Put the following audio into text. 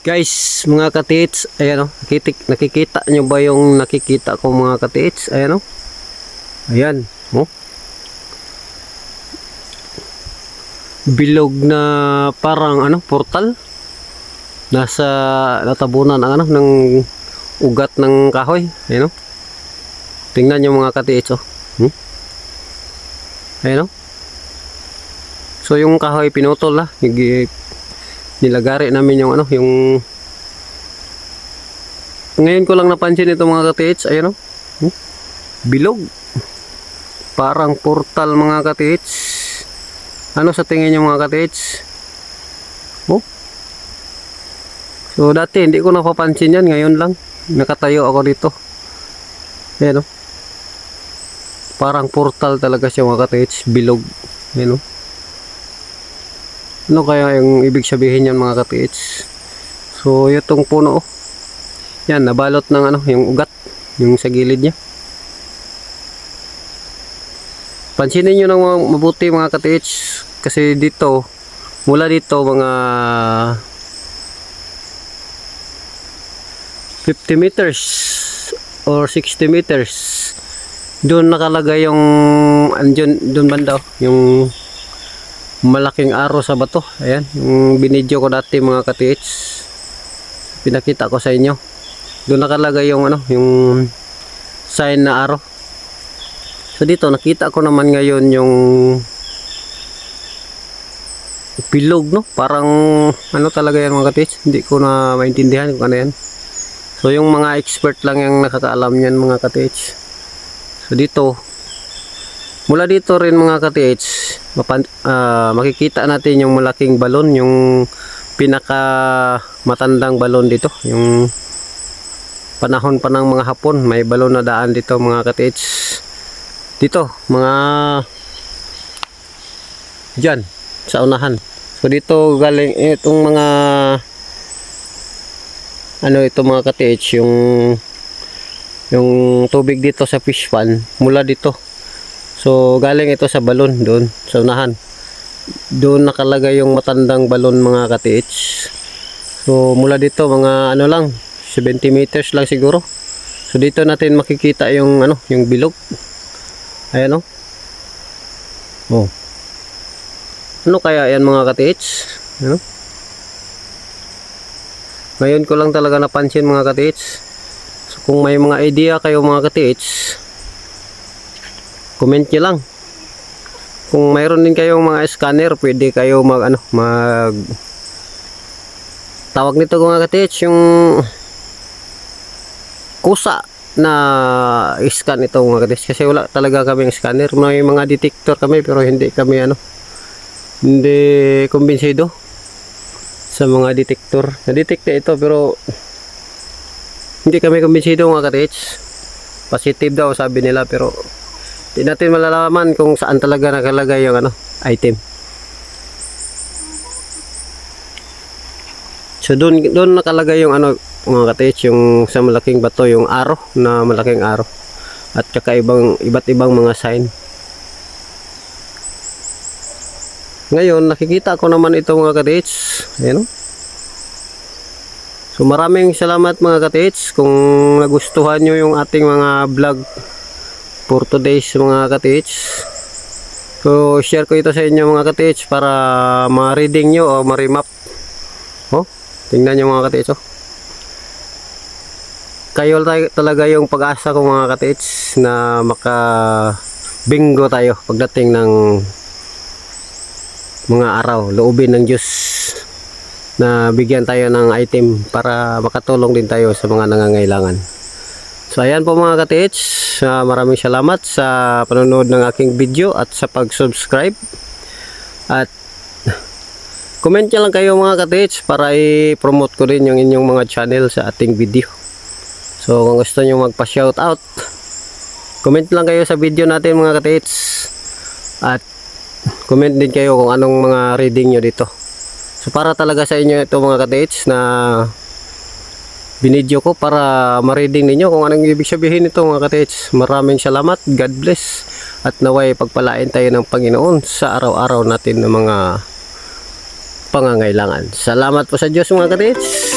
Guys, mga katits, ayan o, nakitik, nakikita nyo ba yung nakikita ko mga katits? Ayan o. Ayan, oh. Bilog na parang ano, portal. Nasa natabunan ang ano, ng ugat ng kahoy. Ayan o. Tingnan nyo mga katits oh. Hmm? Ayan o. So yung kahoy pinutol ha. Nilagari namin yung ano, yung ngayon ko lang napansin ito mga katits, ayan o. Hmm? Bilog. Parang portal mga katits. Ano sa tingin niyo mga katits? Oh. So dati hindi ko napapansin yan, ngayon lang nakatayo ako dito. Ayan o. Parang portal talaga siya mga katits, bilog. Ayan o. Ano kaya yung ibig sabihin yan mga katiits? So, itong puno oh. Yan, nabalot ng ano, yung ugat. Yung sa gilid niya. Pansinin nyo ng mabuti mga katiits. Kasi dito, mula dito mga 50 meters or 60 meters. Doon nakalagay yung andyan doon banda oh, yung malaking aro sa bato. Ayan, yung binidyo ko dati mga katiits. Pinakita ko sa inyo. Doon nakalagay yung ano, yung sign na aro. So dito nakita ko naman ngayon yung pilog no, parang ano talaga yan mga katiits. Hindi ko na maintindihan kung ano yan. So yung mga expert lang yung nakakaalam yan mga katiits. So dito Mula dito rin mga ka-TH, mapan, ah, makikita natin yung malaking balon, yung pinaka matandang balon dito, yung panahon pa ng mga hapon, may balon na daan dito mga ka-TH. Dito, mga dyan, sa unahan. So dito galing itong mga ano ito mga ka-TH, yung yung tubig dito sa fish pan mula dito So galing ito sa balon doon sa unahan. Doon nakalagay yung matandang balon mga ka-TH. So mula dito mga ano lang 70 meters lang siguro. So dito natin makikita yung ano, yung bilog. Ayan oh. Oh. Ano kaya yan mga ka-TH? Ano? Ngayon ko lang talaga napansin mga ka-TH. So kung may mga idea kayo mga ka-TH, comment nyo lang. Kung mayroon din kayong mga scanner pwede kayo mag ano mag tawag nito mga katich yung kusa na scan ito mga katich kasi wala talaga kaming scanner. May mga detector kami pero hindi kami ano hindi kumbinsido sa mga detector. Na-detect na ito pero hindi kami kumbinsido mga katich positive daw sabi nila pero Di natin malalaman kung saan talaga nakalagay yung ano, item. So doon doon nakalagay yung ano mga katich yung sa malaking bato yung aro na malaking aro at saka ibang iba't ibang mga sign. Ngayon nakikita ko naman ito mga katich. Ayan o. So maraming salamat mga katich kung nagustuhan nyo yung ating mga vlog for today's mga katits so share ko ito sa inyo mga katits para ma-reading nyo o ma-remap. Oh, tingnan nyo mga katits oh. kayo talaga yung pag-asa ko mga katits na maka bingo tayo pagdating ng mga araw. Loobin ng Diyos na bigyan tayo ng item para makatulong din tayo sa mga nangangailangan so ayan po mga katits Uh, maraming salamat sa panonood ng aking video at sa pag-subscribe. At comment nyo lang kayo mga katits para i-promote ko rin yung inyong mga channel sa ating video. So kung gusto nyo magpa-shoutout, comment lang kayo sa video natin mga katits. At comment din kayo kung anong mga reading nyo dito. So para talaga sa inyo ito mga katits na binidyo ko para ma-reading ninyo kung anong ibig sabihin nito mga katits. Maraming salamat. God bless. At naway pagpalain tayo ng Panginoon sa araw-araw natin ng mga pangangailangan. Salamat po sa Diyos mga katits.